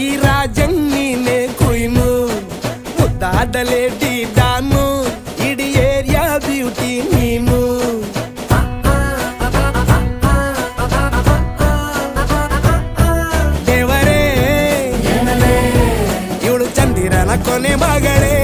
ಈ ರಾಜನ್ ನೀನೆ ಕುಯ್ನು ಮುದ್ದಾಡಲೇಟಿ ದಾನು ಇಡೀ ಏರಿಯಾ ಬ್ಯೂಟಿ ನೀನು ದೇವರೇ ಇವಳು ಚಂದಿರನ ಕೊನೆ ಮಗಳೇ